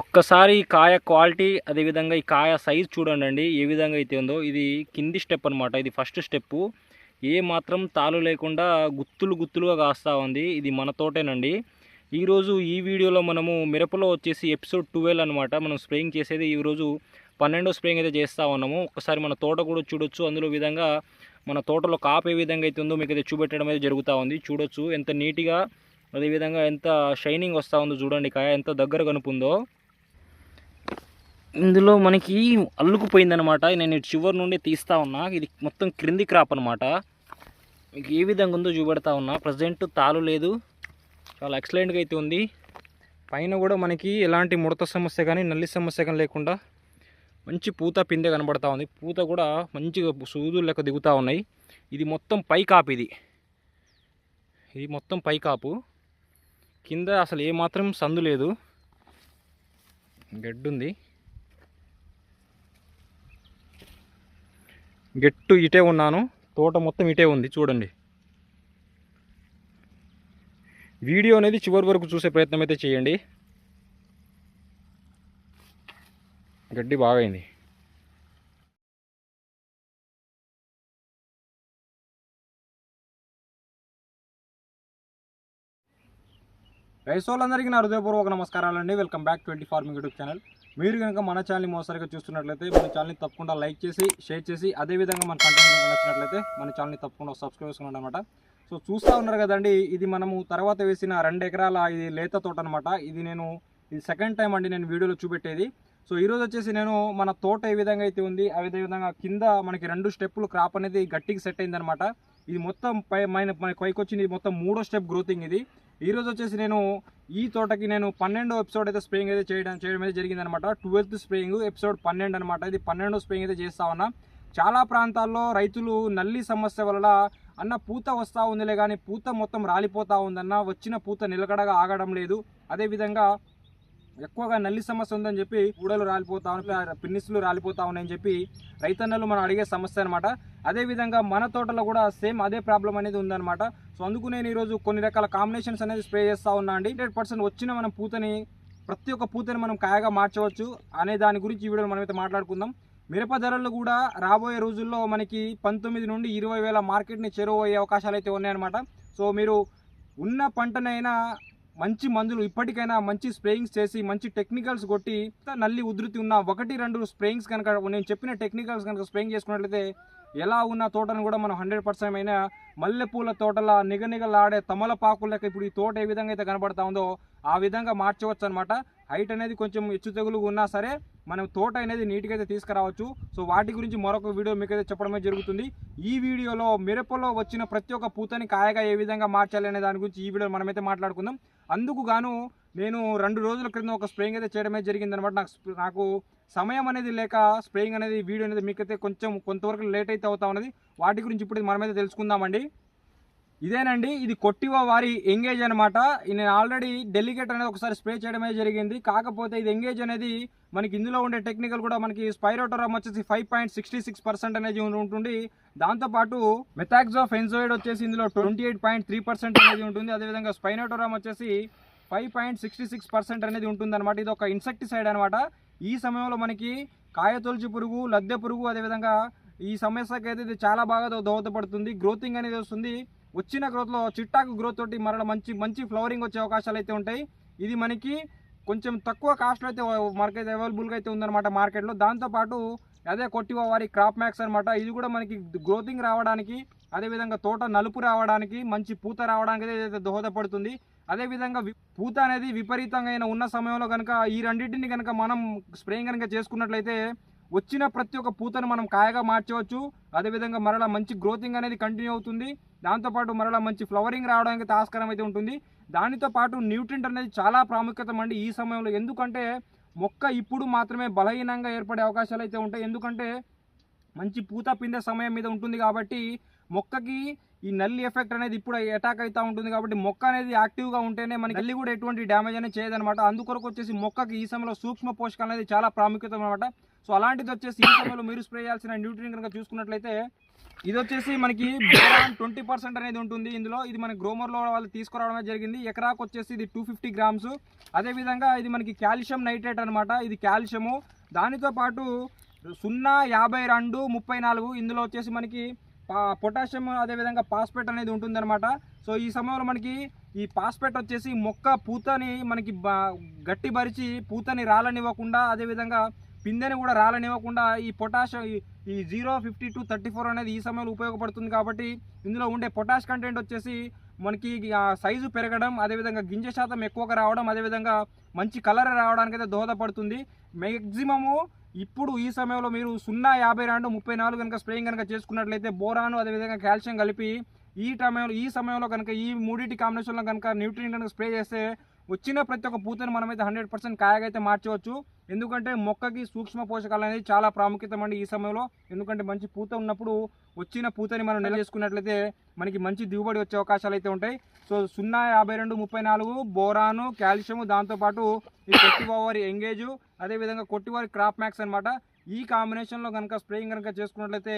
ఒక్కసారి ఈ కాయ క్వాలిటీ అదేవిధంగా ఈ కాయ సైజ్ చూడండి అండి ఏ విధంగా అయితే ఉందో. ఇది కింది స్టెప్ అనమాట ఇది ఫస్ట్ స్టెప్. ఏ మాత్రం తాళు లేకుండా గుత్తులు గుత్తులుగా కాస్తా ఉంది. ఇది మన తోటేనండి. ఈరోజు ఈ వీడియోలో మనము మిరపలో వచ్చేసి ఎపిసోడ్ ట్వెల్వ్ అనమాట మనం స్ప్రేయింగ్ చేసేది ఈరోజు పన్నెండో స్ప్రేయింగ్ అయితే చేస్తూ ఉన్నాము. ఒకసారి మన తోట కూడా చూడొచ్చు. అందులో విధంగా మన తోటలో కాపు ఏ విధంగా అయితే ఉందో మీకు అయితే చూపెట్టడం అయితే జరుగుతూ ఉంది. చూడొచ్చు. ఎంత నీట్గా అదేవిధంగా ఎంత షైనింగ్ వస్తూ ఉందో చూడండి కాయ. ఎంత దగ్గర కనుపుందో. ఇందులో మనకి అల్లుకుపోయిందనమాట నేను ఇటు చివరి నుండి తీస్తా ఉన్నా. ఇది మొత్తం క్రింది క్రాప్ అనమాట మీకు ఏ విధంగా ఉందో చూపెడతా ఉన్నా. ప్రజెంట్ తాలు లేదు. చాలా ఎక్సలెంట్గా అయితే ఉంది. పైన కూడా మనకి ఎలాంటి ముడత సమస్య కానీ నల్లి సమస్య కానీ లేకుండా మంచి పూత పిందె కనబడతా ఉంది. పూత కూడా మంచిగా సూదులు లెక్క దిగుతూ ఉన్నాయి. ఇది మొత్తం పై కాపు ఇది. ఇది మొత్తం పై కాపు. కింద అసలు ఏమాత్రం సందు లేదు. గడ్డుంది. గెట్టు ఇటే ఉన్నాను తోట మొత్తం ఇటే ఉంది చూడండి. వీడియో అనేది చివరి వరకు చూసే ప్రయత్నం అయితే చేయండి. గడ్డి బాగా అయింది వాళ్ళందరికీ నా హృదయపూర్వక నమస్కారాలండి. Welcome back twenty farming YouTube channel. మీరు కనుక మన ఛానల్ని మోసరిగా చూస్తున్నట్లయితే మన ఛానల్ని తప్పకుండా లైక్ చేసి షేర్ చేసి అదేవిధంగా మన కంటెంట్ నచ్చినట్లయితే మన ఛానల్ని తప్పకుండా సబ్స్క్రైబ్ చేసుకోండి అనమాట సో చూస్తూ ఉన్నారు కదండి ఇది మనము తర్వాత వేసిన రెండు ఎకరాల ఇది లేత తోట అనమాట ఇది నేను ఇది సెకండ్ టైం అండి నేను వీడియోలో చూపెట్టేది. సో ఈరోజు వచ్చేసి నేను మన తోట ఏ విధంగా అయితే ఉంది అదే విధంగా కింద మనకి రెండు స్టెప్పులు క్రాప్ అనేది గట్టికి సెట్ అయిందనమాట ఇది మొత్తం పై మన పైకి వచ్చింది మొత్తం మూడో స్టెప్ గ్రోతింగ్ ఇది. ఈరోజు వచ్చేసి నేను ఈ తోటకి నేను పన్నెండో ఎపిసోడ్ అయితే స్ప్రేయింగ్ అయితే చేయడం చేయడం అయితే జరిగిందనమాట. ట్వెల్త్ స్ప్రేయింగ్ ఎపిసోడ్ పన్నెండు అనమాట. ఇది పన్నెండో స్ప్రేయింగ్ అయితే చేస్తా ఉన్నా. చాలా ప్రాంతాల్లో రైతులు నల్లి సమస్య వల్ల అన్న పూత వస్తూ ఉందిలే కానీ పూత మొత్తం రాలిపోతూ ఉందన్న వచ్చిన పూత నిలకడగా ఆగడం లేదు. అదేవిధంగా ఎక్కువగా నల్లి సమస్య ఉందని చెప్పి ఊడలు రాలిపోతా ఉన్నాయి పిన్నిస్లు రాలిపోతా ఉన్నాయని చెప్పి రైతన్నలు మనం అడిగే సమస్య అనమాట అదేవిధంగా మన తోటలో కూడా సేమ్ అదే ప్రాబ్లం అనేది ఉందన్నమాట. సో అందుకు నేను ఈరోజు కొన్ని రకాల కాంబినేషన్స్ అనేది స్ప్రే చేస్తూ ఉన్నా అండి. హండ్రెడ్ పర్సెంట్ వచ్చిన మనం పూతని ప్రతి ఒక్క పూతని మనం కాయగా మార్చవచ్చు అనే దాని గురించి ఈ వీడియోలో మనమైతే మాట్లాడుకుందాం. మిరప ధరలు కూడా రాబోయే రోజుల్లో మనకి పంతొమ్మిది నుండి ఇరవై వేల మార్కెట్ని చెరువు అయ్యే అవకాశాలు అయితే ఉన్నాయన్నమాట. సో మీరు ఉన్న పంటనైనా మంచి మందులు ఇప్పటికైనా మంచి స్ప్రేయింగ్స్ చేసి మంచి టెక్నికల్స్ కొట్టి నల్లి ఉధృతి ఉన్న ఒకటి రెండు స్ప్రేయింగ్స్ కనుక నేను చెప్పిన టెక్నికల్స్ కనుక స్ప్రేయింగ్ చేసుకున్నట్లయితే ఎలా ఉన్న తోటను కూడా మనం హండ్రెడ్ పర్సెంట్ అయినా మల్లెపూల తోటల నిగనిగలాడే తమలపాకులకి ఇప్పుడు ఈ తోట ఏ విధంగా అయితే కనబడతా ఉందో ఆ విధంగా మార్చవచ్చు అనమాట హైట్ అనేది కొంచెం హెచ్చు తెగులు ఉన్నా సరే మనం తోట అనేది నీట్గా అయితే తీసుకురావచ్చు. సో వాటి గురించి మరొక వీడియో మీకు అయితే చెప్పడమే జరుగుతుంది. ఈ వీడియోలో మిరపలో వచ్చిన ప్రతి ఒక్క పూతని కాయగా ఏ విధంగా మార్చాలి అనే దాని గురించి ఈ వీడియో మనమైతే మాట్లాడుకుందాం. అందుకు గాను నేను రెండు రోజుల క్రితం ఒక స్ప్రేయింగ్ అయితే చేయడమే జరిగింది అనమాట నాకు నాకు సమయం అనేది లేక స్ప్రేయింగ్ అనేది వీడియో అనేది మీకైతే కొంచెం కొంతవరకు లేట్ అయితే అవుతా ఉన్నది. వాటి గురించి ఇప్పుడు మనమైతే తెలుసుకుందామండి. ఇదేనండి ఇది కొట్టివ వారి ఎంగేజ్ అనమాట నేను ఆల్రెడీ డెలిగేట్ అనేది ఒకసారి స్ప్రే చేయడమే జరిగింది. కాకపోతే ఇది ఎంగేజ్ అనేది మనకి ఇందులో ఉండే టెక్నికల్ కూడా మనకి స్పైరోటోరమ్ వచ్చేసి five point sixty six percent అనేది ఉంటుంది. దాంతోపాటు మెథాక్సో ఫెన్జోయిడ్ వచ్చేసి ఇందులో twenty eight point three percent అనేది ఉంటుంది. అదేవిధంగా స్పైనోటోరమ్ వచ్చేసి five point sixty six percent అనేది ఉంటుంది అనమాట ఇది ఒక ఇన్సెక్టిసైడ్ అనమాట ఈ సమయంలో మనకి కాయ తొలిచి పురుగు లద్దె పురుగు అదేవిధంగా ఈ సమస్యకైతే ఇది చాలా బాగా దోహదపడుతుంది. గ్రోతింగ్ అనేది వస్తుంది. వచ్చిన గ్రోత్లో చిట్టాకు గ్రోత్ తోటి మరల మంచి మంచి ఫ్లవరింగ్ వచ్చే అవకాశాలు అయితే ఉంటాయి. ఇది మనకి కొంచెం తక్కువ కాస్ట్లో అయితే మార్కెట్ అవైలబుల్గా అయితే ఉందన్నమాట మార్కెట్లో దాంతోపాటు అదే కొట్టివ వారి క్రాప్ మ్యాక్స్ అనమాట ఇది కూడా మనకి గ్రోతింగ్ రావడానికి అదేవిధంగా తోట నలుపు రావడానికి మంచి పూత రావడానికి అయితే దోహదపడుతుంది అదేవిధంగా వి- పూత అనేది విపరీతంగా ఉన్న సమయంలో కనుక ఈ రెండింటిని కనుక మనం స్ప్రేయింగ్ కనుక చేసుకున్నట్లయితే వచ్చిన ప్రతి ఒక్క పూతను మనం కాయగా మార్చవచ్చు. అదేవిధంగా మరలా మంచి గ్రోతింగ్ అనేది కంటిన్యూ అవుతుంది. దాంతోపాటు మరలా మంచి ఫ్లవరింగ్ రావడానికి ఆస్కారం అయితే ఉంటుంది. దానితో పాటు న్యూట్రింట్ అనేది చాలా ప్రాముఖ్యత అండి ఈ సమయంలో. ఎందుకంటే మొక్క ఇప్పుడు మాత్రమే బలహీనంగా ఏర్పడే అవకాశాలు అయితే ఉంటాయి. ఎందుకంటే మంచి పూత పిండే సమయం మీద ఉంటుంది కాబట్టి మొక్కకి ఈ నల్లి ఎఫెక్ట్ అనేది ఇప్పుడు అటాక్ అవుతూ ఉంటుంది కాబట్టి మొక్క అనేది యాక్టివ్గా ఉంటేనే మనకి నల్లి కూడా ఎటువంటి డ్యామేజ్ అనేది చేయదనమాట అందుకొరకు వచ్చేసి మొక్కకి ఈ సమయంలో సూక్ష్మ పోషకాలు అనేది చాలా ప్రాముఖ్యత అనమాట సో అలాంటిది వచ్చేసి ఈ సమయంలో మీరు స్ప్రే చేయాల్సిన న్యూట్రిన్ కనుక చూసుకున్నట్లయితే ఇది వచ్చేసి మనకి బోరాన్ ట్వంటీ పర్సెంట్ అనేది ఉంటుంది. ఇందులో ఇది మన గ్రోమర్లో వాళ్ళు తీసుకురావడం జరిగింది. ఎకరాకు వచ్చేసి ఇది టూ ఫిఫ్టీ గ్రామ్స్ అదేవిధంగా ఇది మనకి కాల్షియం నైట్రేట్ అనమాట ఇది కాల్షియము. దానితో పాటు సున్నా యాభై రెండు ముప్పై నాలుగు ఇందులో వచ్చేసి మనకి పొటాషియం అదేవిధంగా పాస్పేట్ అనేది ఉంటుందన్నమాట. సో ఈ సమయంలో మనకి ఈ పాస్పేట్ వచ్చేసి మొక్క పూతని మనకి బా- గట్టి పరిచి పూతని రాలనివ్వకుండా అదేవిధంగా పిందెని కూడా రాలనివ్వకుండా ఈ పొటాషియం ఈ- zero fifty two thirty four అనేది ఈ సమయంలో ఉపయోగపడుతుంది కాబట్టి ఇందులో ఉండే పొటాష్ కంటెంట్ వచ్చేసి మనకి ఆ సైజు పెరగడం అదేవిధంగా గింజ శాతం ఎక్కువగా రావడం అదేవిధంగా మంచి కలర్ రావడానికి అయితే దోహదపడుతుంది. మ్యాక్సిమము ఇప్పుడు ఈ సమయంలో మీరు సున్నా యాభై రెండు ముప్పై నాలుగు కనుక స్ప్రేయింగ్ కనుక చేసుకున్నట్లయితే బోరాను అదేవిధంగా కాల్షియం కలిపి ఈ సమయంలో ఈ సమయంలో కనుక ఈ మూడింటి కాంబినేషన్లో కనుక న్యూట్రియం కనుక స్ప్రే చేస్తే వచ్చిన ప్రతి ఒక్క పూతని మనమైతే హండ్రెడ్ పర్సెంట్ కాయగైతే మార్చవచ్చు. ఎందుకంటే మొక్కకి సూక్ష్మ పోషకాలు అనేది చాలా ప్రాముఖ్యత అండి ఈ సమయంలో. ఎందుకంటే మంచి పూత ఉన్నప్పుడు వచ్చిన పూతని మనం నిల్వ చేసుకున్నట్లయితే మనకి మంచి దిగుబడి వచ్చే అవకాశాలు అయితే ఉంటాయి. సో సున్నా యాభై రెండు ముప్పై నాలుగు బోరాను కాల్షియము దాంతోపాటు ఈ కొట్టివారి ఎంగేజు అదేవిధంగా కొట్టివారి క్రాప్ మ్యాక్స్ అనమాట ఈ కాంబినేషన్లో కనుక స్ప్రేయింగ్ కనుక చేసుకున్నట్లయితే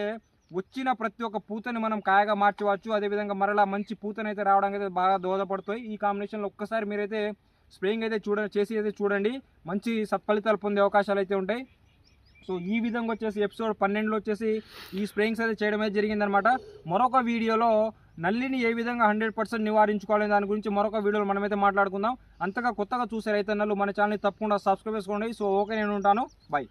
వచ్చిన ప్రతి ఒక్క పూతని మనం కాయగా మార్చవచ్చు. అదేవిధంగా మరలా మంచి పూతని అయితే రావడానికి అయితే బాగా దోహదపడుతాయి ఈ కాంబినేషన్లో ఒక్కసారి మీరైతే స్ప్రేయింగ్ అయితే చూడ చేసి అయితే చూడండి. మంచి సత్ఫలితాలు పొందే అవకాశాలు అయితే ఉంటాయి. సో ఈ విధంగా వచ్చేసి ఎపిసోడ్ పన్నెండులో వచ్చేసి ఈ స్ప్రేయింగ్స్ అయితే చేయడం అయితే జరిగిందనమాట మరొక వీడియోలో నల్లిని ఏ విధంగా హండ్రెడ్ పర్సెంట్ నివారించుకోవాలి దాని గురించి మరొక వీడియోలో మనమైతే మాట్లాడుకుందాం. అంతగా కొత్తగా చూసే రైతన్నలు మన ఛానల్ని తప్పకుండా సబ్స్క్రైబ్ చేసుకోండి. సో ఓకే నేను ఉంటాను. బై.